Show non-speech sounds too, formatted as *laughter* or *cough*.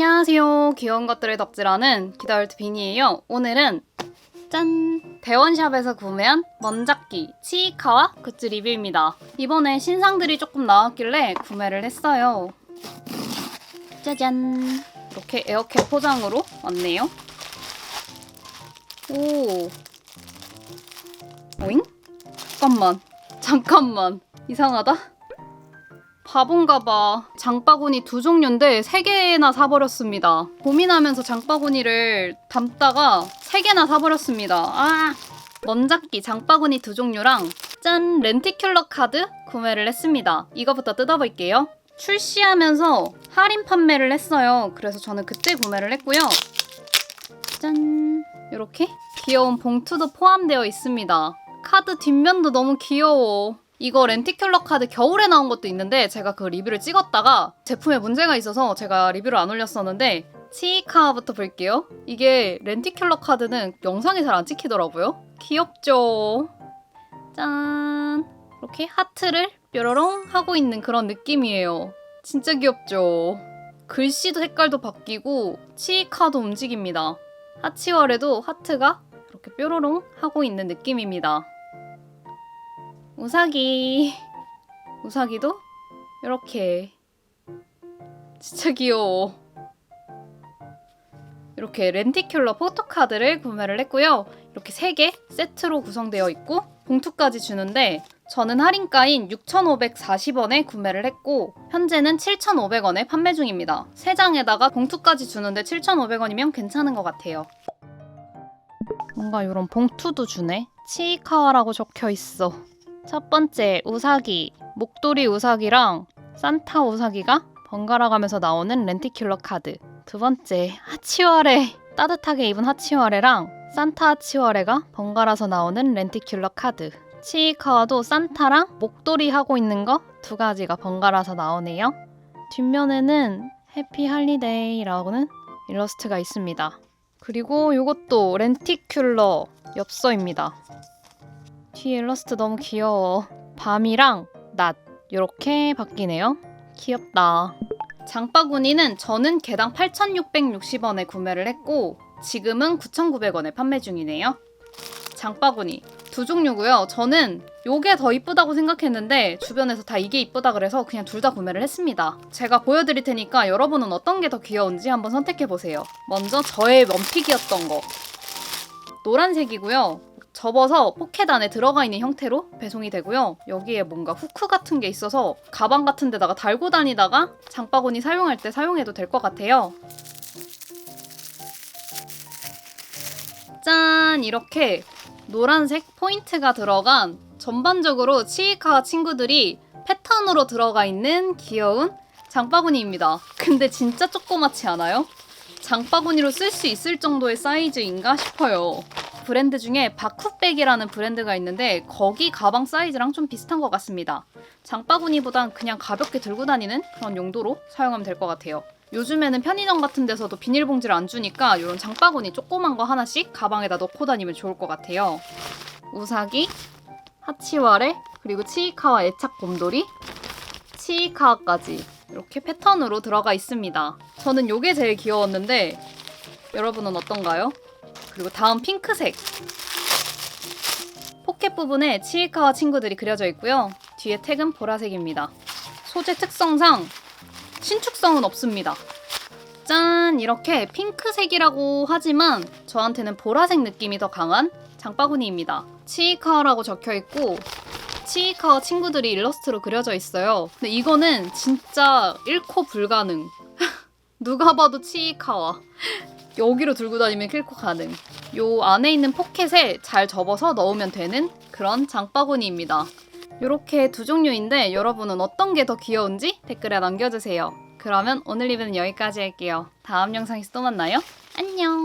안녕하세요. 귀여운 것들을 덕질하는 기다울트 비니예요. 오늘은 짠! 대원샵에서 구매한 먼작기 치이카와 굿즈 리뷰입니다. 이번에 신상들이 조금 나왔길래 구매를 했어요. 짜잔! 이렇게 에어캡 포장으로 왔네요. 오. 오잉? 잠깐만. 잠깐만. 이상하다. 바본가 봐. 장바구니 두 종류인데 세 개나 사버렸습니다. 고민하면서 장바구니를 담다가 세 개나 사버렸습니다. 아! 먼작기 장바구니 두 종류랑 짠! 렌티큘러 카드 구매를 했습니다. 이거부터 뜯어볼게요. 출시하면서 할인 판매를 했어요. 그래서 저는 그때 구매를 했고요. 짠! 이렇게 귀여운 봉투도 포함되어 있습니다. 카드 뒷면도 너무 귀여워. 이거 렌티큘러 카드 겨울에 나온 것도 있는데 제가 그 리뷰를 찍었다가 제품에 문제가 있어서 제가 리뷰를 안 올렸었는데 치이카부터 볼게요. 이게 렌티큘러 카드는 영상이 잘 안 찍히더라고요. 귀엽죠? 짠! 이렇게 하트를 뾰로롱 하고 있는 그런 느낌이에요. 진짜 귀엽죠? 글씨도 색깔도 바뀌고 치이카도 움직입니다. 하치월에도 하트가 이렇게 뾰로롱 하고 있는 느낌입니다. 우사기. 우사기도 이렇게. 진짜 귀여워. 이렇게 렌티큘러 포토카드를 구매를 했고요. 이렇게 3개 세트로 구성되어 있고 봉투까지 주는데 저는 할인가인 6,540원에 구매를 했고 현재는 7,500원에 판매 중입니다. 3장에다가 봉투까지 주는데 7,500원이면 괜찮은 것 같아요. 뭔가 이런 봉투도 주네. 치이카와라고 적혀 있어. 첫 번째 우사기 목도리 우사기랑 산타 우사기가 번갈아 가면서 나오는 렌티큘러 카드. 두 번째 하치와레. 따뜻하게 입은 하치와레랑 산타 하치와레가 번갈아서 나오는 렌티큘러 카드. 치이카와도 산타랑 목도리 하고 있는 거 두 가지가 번갈아서 나오네요. 뒷면에는 해피 할리데이라고는 일러스트가 있습니다. 그리고 이것도 렌티큘러 엽서입니다 일러스트 너무 귀여워. 밤이랑 낮 이렇게 바뀌네요. 귀엽다. 장바구니는 저는 개당 8,660원에 구매를 했고 지금은 9,900원에 판매 중이네요. 장바구니 두 종류고요. 저는 요게 더 이쁘다고 생각했는데 주변에서 다 이게 이쁘다 그래서 그냥 둘 다 구매를 했습니다. 제가 보여드릴 테니까 여러분은 어떤 게 더 귀여운지 한번 선택해 보세요. 먼저 저의 원픽이었던 거 노란색이고요. 접어서 포켓 안에 들어가 있는 형태로 배송이 되고요. 여기에 뭔가 후크 같은 게 있어서 가방 같은 데다가 달고 다니다가 장바구니 사용할 때 사용해도 될 것 같아요. 짠! 이렇게 노란색 포인트가 들어간 전반적으로 치이카 친구들이 패턴으로 들어가 있는 귀여운 장바구니입니다. 근데 진짜 조그맣지 않아요? 장바구니로 쓸 수 있을 정도의 사이즈인가 싶어요. 브랜드 중에 바쿠백이라는 브랜드가 있는데 거기 가방 사이즈랑 좀 비슷한 것 같습니다. 장바구니보단 그냥 가볍게 들고 다니는 그런 용도로 사용하면 될 것 같아요. 요즘에는 편의점 같은 데서도 비닐봉지를 안 주니까 이런 장바구니 조그만 거 하나씩 가방에다 넣고 다니면 좋을 것 같아요. 우사기, 하치와레, 그리고 치이카와 애착 곰돌이, 치이카까지 이렇게 패턴으로 들어가 있습니다. 저는 이게 제일 귀여웠는데 여러분은 어떤가요? 그리고 다음 핑크색 포켓 부분에 치이카와 친구들이 그려져 있고요. 뒤에 택은 보라색입니다. 소재 특성상 신축성은 없습니다. 짠! 이렇게 핑크색이라고 하지만 저한테는 보라색 느낌이 더 강한 장바구니입니다. 치이카라고 적혀 있고 치이카와 친구들이 일러스트로 그려져 있어요. 근데 이거는 진짜 잃고 불가능. *laughs* 누가 봐도 치이카와. 여기로 들고 다니면 킬코 가능. 요 안에 있는 포켓에 잘 접어서 넣으면 되는 그런 장바구니입니다. 이렇게 두 종류인데 여러분은 어떤 게 더 귀여운지 댓글에 남겨주세요. 그러면 오늘 리뷰는 여기까지 할게요. 다음 영상에서 또 만나요. 안녕!